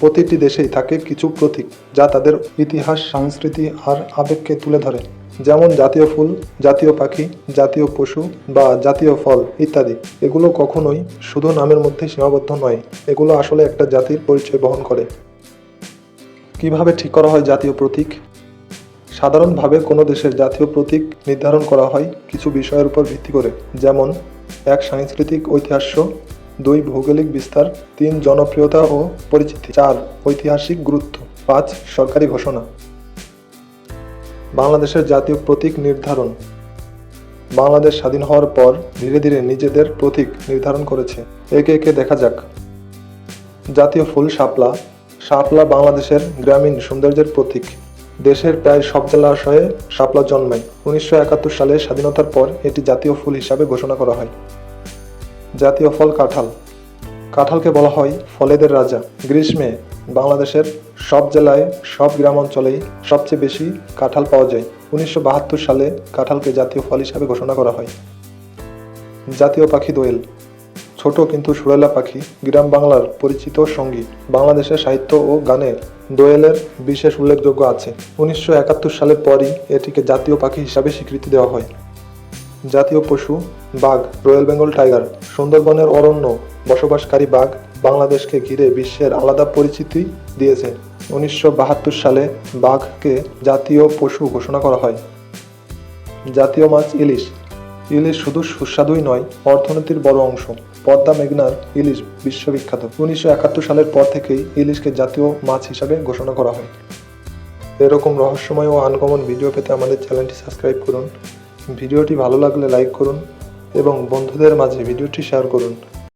প্রতিটি দেশেই থাকে কিছু প্রতীক যা তাদের ইতিহাস, সংস্কৃতি আর আবেগকে তুলে ধরে। যেমন জাতীয় ফুল, জাতীয় পাখি, জাতীয় পশু বা জাতীয় ফল ইত্যাদি। এগুলো কখনোই শুধু নামের মধ্যে সীমাবদ্ধ নয়, এগুলো আসলে একটা জাতির পরিচয় বহন করে। কীভাবে ঠিক করা হয় জাতীয় প্রতীক? সাধারণভাবে কোনো দেশের জাতীয় প্রতীক নির্ধারণ করা হয় কিছু বিষয়ের উপর ভিত্তি করে, যেমন এক সাংস্কৃতিক ঐতিহাস্য দুই ভৌগোলিক বিস্তার, তিন জনপ্রিয়তা ও পরিচিতি, চার ঐতিহাসিক গুরুত্ব, পাঁচ সরকারি ঘোষণা। বাংলাদেশের জাতীয় প্রতীক নির্ধারণ। বাংলাদেশ স্বাধীন হওয়ার পর ধীরে ধীরে নিজেদের প্রতীক নির্ধারণ করেছে। একে একে দেখা যাক। জাতীয় ফুল শাপলা। শাপলা বাংলাদেশের গ্রামীণ সৌন্দর্যের প্রতীক। দেশের প্রায় সব জলাশয়ে শাপলা জন্মায়। উনিশশো একাত্তর সালে স্বাধীনতার পর এটি জাতীয় ফুল হিসাবে ঘোষণা করা হয়। জাতীয় ফল কাঁঠাল। কাঁঠালকে বলা হয় ফলেদের রাজা। গ্রীষ্মে বাংলাদেশের সব জেলায়, সব গ্রাম অঞ্চলেই সবচেয়ে বেশি কাঁঠাল পাওয়া যায়। উনিশশো বাহাত্তর সালে কাঁঠালকে জাতীয় ফল হিসাবে ঘোষণা করা হয়। জাতীয় পাখি দোয়েল। ছোট কিন্তু সুরেলা পাখি, গ্রাম বাংলার পরিচিত সঙ্গী। বাংলাদেশের সাহিত্য ও গানে দোয়েলের বিশেষ উল্লেখযোগ্য আছে। উনিশশো একাত্তর সালের পরই এটিকে জাতীয় পাখি হিসাবে স্বীকৃতি দেওয়া হয়। জাতীয় পশু বাঘ, রয়্যাল বেঙ্গল টাইগার, সুন্দরবনের অরণ্য, বসবাসকারী বাঘ বাংলাদেশকে ঘিরে বিশ্বের আলাদা পরিচিতি দিয়েছে। উনিশশো বাহাত্তর সালে বাঘকে জাতীয় পশু ঘোষণা করা হয়। জাতীয় মাছ ইলিশ। ইলিশ শুধু সুস্বাদুই নয়, অর্থনীতির বড় অংশ। পদ্মা মেঘনার ইলিশ বিশ্ববিখ্যাত। উনিশশো একাত্তর সালের পর থেকেই ইলিশকে জাতীয় মাছ হিসাবে ঘোষণা করা হয়। এরকম রহস্যময় ও আনকমন ভিডিও পেতে আমাদের চ্যানেলটি সাবস্ক্রাইব করুন। ভিডিওটি ভালো লাগলে লাইক করুন এবং বন্ধুদের মাঝে ভিডিওটি শেয়ার করুন।